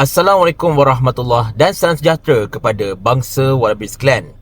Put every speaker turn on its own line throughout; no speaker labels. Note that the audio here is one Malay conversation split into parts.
Assalamualaikum warahmatullahi dan salam sejahtera kepada bangsa Wallabies Clan.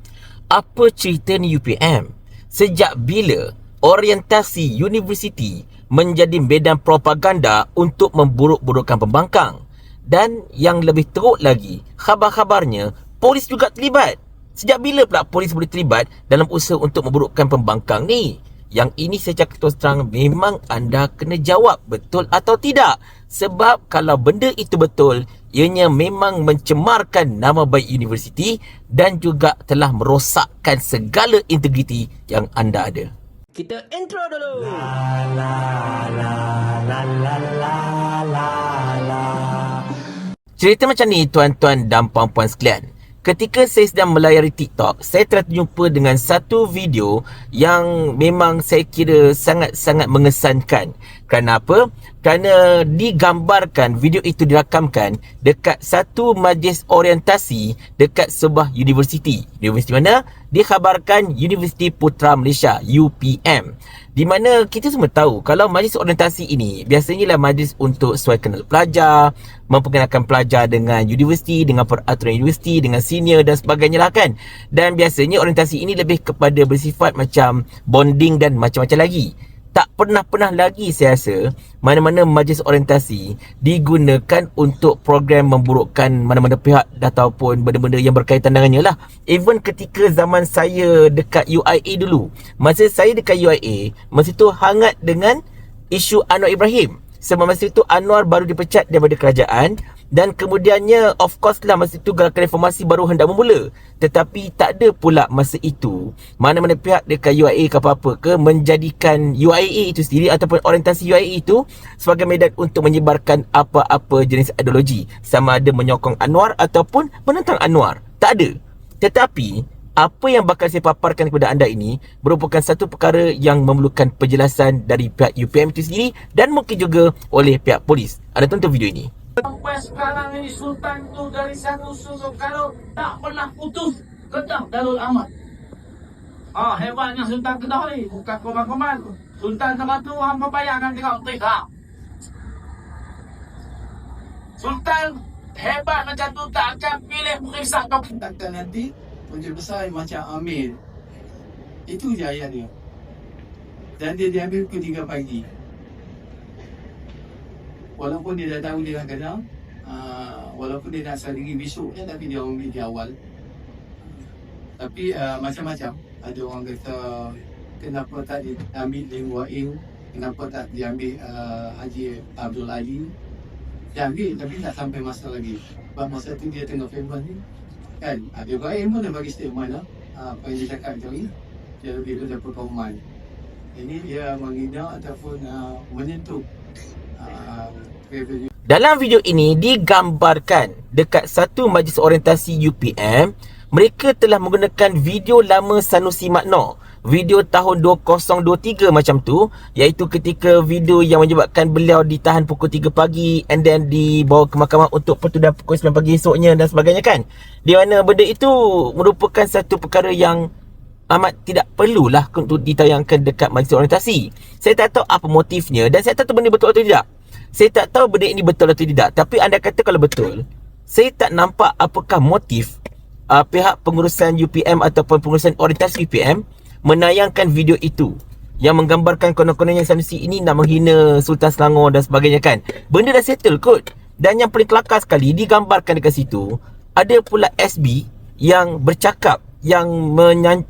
Apa cerita ni UPM? Sejak bila orientasi universiti menjadi medan propaganda untuk memburuk-burukkan pembangkang? Dan yang lebih teruk lagi, khabar-khabarnya polis juga terlibat. Sejak bila pula polis boleh terlibat dalam usaha untuk memburukkan pembangkang ni? Yang ini saya cakap terus terang memang anda kena jawab betul atau tidak. Sebab kalau benda itu betul, ianya memang mencemarkan nama baik universiti dan juga telah merosakkan segala integriti yang anda ada. Kita intro dulu. La la la la la la la la. Cerita macam ni tuan-tuan dan puan-puan sekalian. Ketika saya sedang melayari TikTok, saya terjumpa dengan satu video yang memang saya kira sangat-sangat mengesankan. Kenapa? Kerana digambarkan video itu dirakamkan dekat satu majlis orientasi dekat sebuah universiti. Universiti mana? Dikhabarkan Universiti Putra Malaysia, UPM. Di mana kita semua tahu kalau majlis orientasi ini biasanya lah majlis untuk sesuai kenal pelajar, memperkenalkan pelajar dengan universiti, dengan peraturan universiti, dengan senior dan sebagainya lah kan. Dan biasanya orientasi ini lebih kepada bersifat macam bonding dan macam-macam lagi tak pernah-pernah lagi saya rasa mana-mana majlis orientasi digunakan untuk program memburukkan mana-mana pihak ataupun benda-benda yang berkaitan dengannya lah. Even ketika zaman saya dekat UIA dulu. Masa saya dekat UIA, masa tu hangat dengan isu Anwar Ibrahim. Sebab masa itu Anwar baru dipecat daripada kerajaan dan kemudiannya of course lah masa itu gerakan reformasi baru hendak bermula tetapi tak ada pula masa itu mana-mana pihak dekat UIA ke apa-apa ke menjadikan UIA itu sendiri ataupun orientasi UIA itu sebagai medan untuk menyebarkan apa-apa jenis ideologi sama ada menyokong Anwar ataupun menentang Anwar tak ada tetapi apa yang bakal saya paparkan kepada anda ini merupakan satu perkara yang memerlukan penjelasan dari pihak UPM itu sendiri dan mungkin juga oleh pihak polis. Anda tonton video ini.
Sampai sekarang ini Sultan tu dari satu susu kalau tak pernah putus Kedah Darul Ahmad. Ah hebatnya Sultan Kedah ni bukan koman-koman. Sultan sama tu hampa bayangkan tengok tidak. Sultan hebat macam tu tak akan pilih perisak kau.
Takkan nanti Projek besar macam Amir Itu je ayat dia Dan dia diambil pukul 3 pagi walaupun dia dah tahu dia akan kena uh, walaupun dia nak sendiri besok ya, tapi dia ambil di awal. Tapi uh, macam-macam. Ada orang kata kenapa tak diambil Lim Wa'ing kenapa tak diambil uh, Haji Abdul Ali? Dia ambil tapi tak sampai masa lagi. Sebab masa tu dia tengah famous ni. Kan? Ada Ibrahim pun dia bagi statement lah. apa yang dia cakap macam ni dia lebih daripada performan ini dia menghina ataupun uh, menyentuh. uh,
dalam video ini digambarkan dekat satu majlis orientasi UPM mereka telah menggunakan video lama Sanusi Makno. Video tahun 2023 macam tu iaitu ketika video yang menyebabkan beliau ditahan pukul 3 pagi and then dibawa ke mahkamah untuk pertudan pukul 9 pagi esoknya dan sebagainya kan. Di mana benda itu merupakan satu perkara yang amat tidak perlulah untuk ditayangkan dekat majlis orientasi. Saya tak tahu apa motifnya dan saya tak tahu benda betul atau tidak. Saya tak tahu benda ini betul atau tidak. Tapi anda kata kalau betul Saya tak nampak apakah motif uh, Pihak pengurusan UPM Ataupun pengurusan orientasi UPM Menayangkan video itu Yang menggambarkan konon-kononnya Sanusi ini Nak menghina Sultan Selangor dan sebagainya kan. Benda dah settle kot. Dan yang paling kelakar sekali Digambarkan dekat situ Ada pula SB Yang bercakap Yang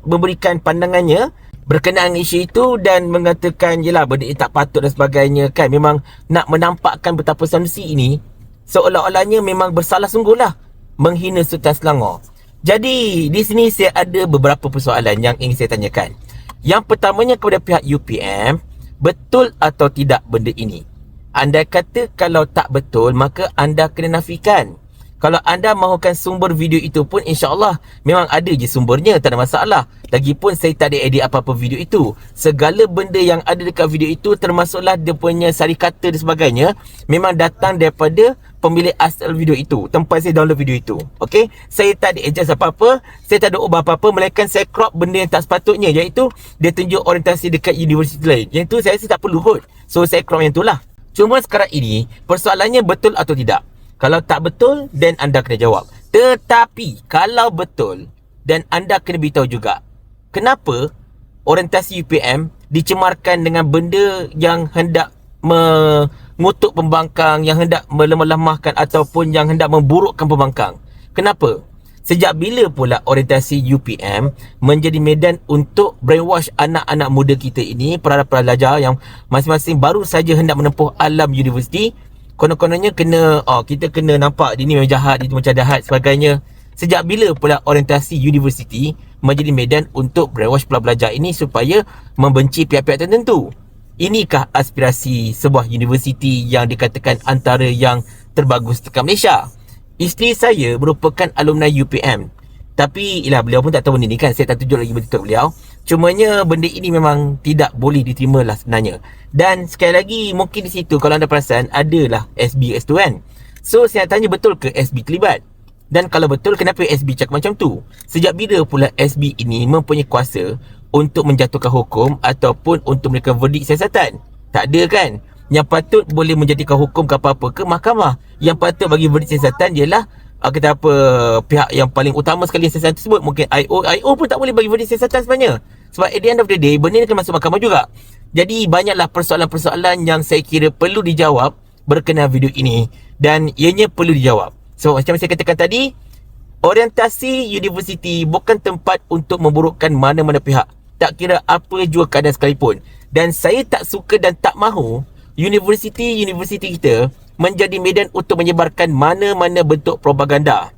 memberikan pandangannya berkenaan isu itu dan mengatakan jelah benda ini tak patut dan sebagainya kan memang nak menampakkan betapa Sanusi ini seolah-olahnya memang bersalah sungguhlah menghina Sultan Selangor. Jadi di sini saya ada beberapa persoalan yang ingin saya tanyakan. Yang pertamanya kepada pihak UPM, betul atau tidak benda ini? Anda kata kalau tak betul maka anda kena nafikan. Kalau anda mahukan sumber video itu pun insyaAllah memang ada je sumbernya tak ada masalah. Lagipun saya tak ada edit apa-apa video itu. Segala benda yang ada dekat video itu termasuklah dia punya sari kata dan sebagainya memang datang daripada pemilik asal video itu. Tempat saya download video itu. Okay? Saya tak ada adjust apa-apa. Saya tak ada ubah apa-apa. Melainkan saya crop benda yang tak sepatutnya iaitu dia tunjuk orientasi dekat universiti lain. Yang tu saya rasa tak perlu kot. So saya crop yang tu lah. Cuma sekarang ini persoalannya betul atau tidak? Kalau tak betul, then anda kena jawab. Tetapi, kalau betul, dan anda kena beritahu juga. Kenapa orientasi UPM dicemarkan dengan benda yang hendak mengutuk pembangkang, yang hendak melemah-lemahkan ataupun yang hendak memburukkan pembangkang. Kenapa? Sejak bila pula orientasi UPM menjadi medan untuk brainwash anak-anak muda kita ini, para pelajar yang masing-masing baru saja hendak menempuh alam universiti, konon-kononnya kena, oh, kita kena nampak dia ni memang jahat, dia macam jahat sebagainya. Sejak bila pula orientasi universiti menjadi medan untuk brainwash pelajar ini supaya membenci pihak-pihak tertentu? Inikah aspirasi sebuah universiti yang dikatakan antara yang terbagus dekat Malaysia? Isteri saya merupakan alumni UPM. Tapi ialah beliau pun tak tahu benda ni kan. Saya tak tunjuk lagi betul beliau. Cumanya benda ini memang tidak boleh diterima lah sebenarnya. Dan sekali lagi mungkin di situ kalau anda perasan adalah SB kat situ kan. So saya tanya betul ke SB terlibat? Dan kalau betul kenapa SB cakap macam tu? Sejak bila pula SB ini mempunyai kuasa untuk menjatuhkan hukum ataupun untuk mereka verdik siasatan? Tak ada kan? Yang patut boleh menjadikan hukum ke apa-apa ke mahkamah. Yang patut bagi verdik siasatan ialah uh, kata apa pihak yang paling utama sekali siasatan tersebut mungkin IO IO pun tak boleh bagi verdik siasatan sebenarnya. Sebab at the end of the day benda ni akan masuk mahkamah juga. Jadi banyaklah persoalan-persoalan yang saya kira perlu dijawab berkenaan video ini dan ianya perlu dijawab. So macam saya katakan tadi, orientasi universiti bukan tempat untuk memburukkan mana-mana pihak. Tak kira apa jua keadaan sekalipun. Dan saya tak suka dan tak mahu universiti-universiti kita menjadi medan untuk menyebarkan mana-mana bentuk propaganda.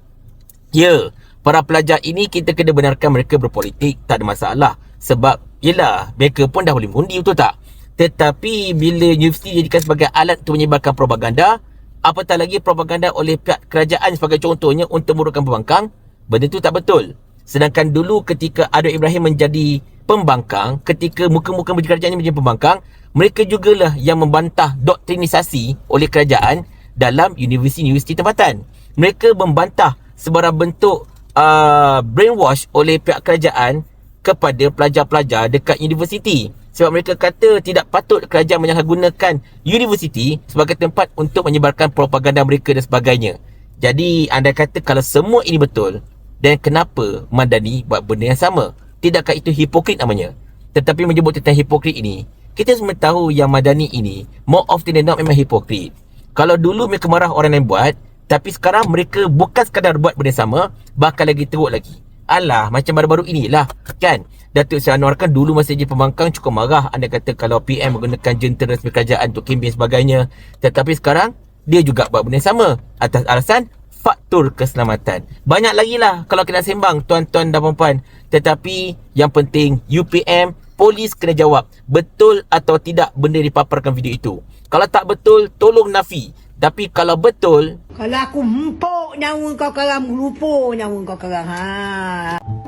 Ya, para pelajar ini kita kena benarkan mereka berpolitik, tak ada masalah. Sebab, yelah, mereka pun dah boleh mengundi, betul tak? Tetapi bila universiti dijadikan sebagai alat untuk menyebarkan propaganda, apatah lagi propaganda oleh pihak kerajaan sebagai contohnya untuk memurukkan pembangkang, benda itu tak betul. Sedangkan dulu ketika Adol Ibrahim menjadi pembangkang, ketika muka-muka kerajaan ini menjadi pembangkang, mereka jugalah yang membantah doktrinisasi oleh kerajaan dalam universiti-universiti tempatan. Mereka membantah sebarang bentuk uh, brainwash oleh pihak kerajaan kepada pelajar-pelajar dekat universiti. Sebab mereka kata tidak patut kerajaan menyalahgunakan universiti sebagai tempat untuk menyebarkan propaganda mereka dan sebagainya. Jadi anda kata kalau semua ini betul, dan kenapa Madani buat benda yang sama? Tidakkah itu hipokrit namanya? Tetapi menyebut tentang hipokrit ini, kita semua tahu yang Madani ini more often than not memang hipokrit. Kalau dulu mereka marah orang lain buat, tapi sekarang mereka bukan sekadar buat benda sama, bahkan lagi teruk lagi. Alah, macam baru-baru inilah, kan? Datuk Seri Anwar kan dulu masa jadi pembangkang cukup marah anda kata kalau PM menggunakan jentera resmi kerajaan untuk kempen sebagainya. Tetapi sekarang, dia juga buat benda sama atas alasan faktor keselamatan. Banyak lagi lah kalau kita sembang tuan-tuan dan puan-puan. Tetapi yang penting UPM polis kena jawab betul atau tidak benda dipaparkan video itu. Kalau tak betul tolong nafi. Tapi kalau betul
Kalau aku empuk nyawa kau kerang, lupa nyawa kau kerang. Ha.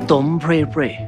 Don't pray, pray.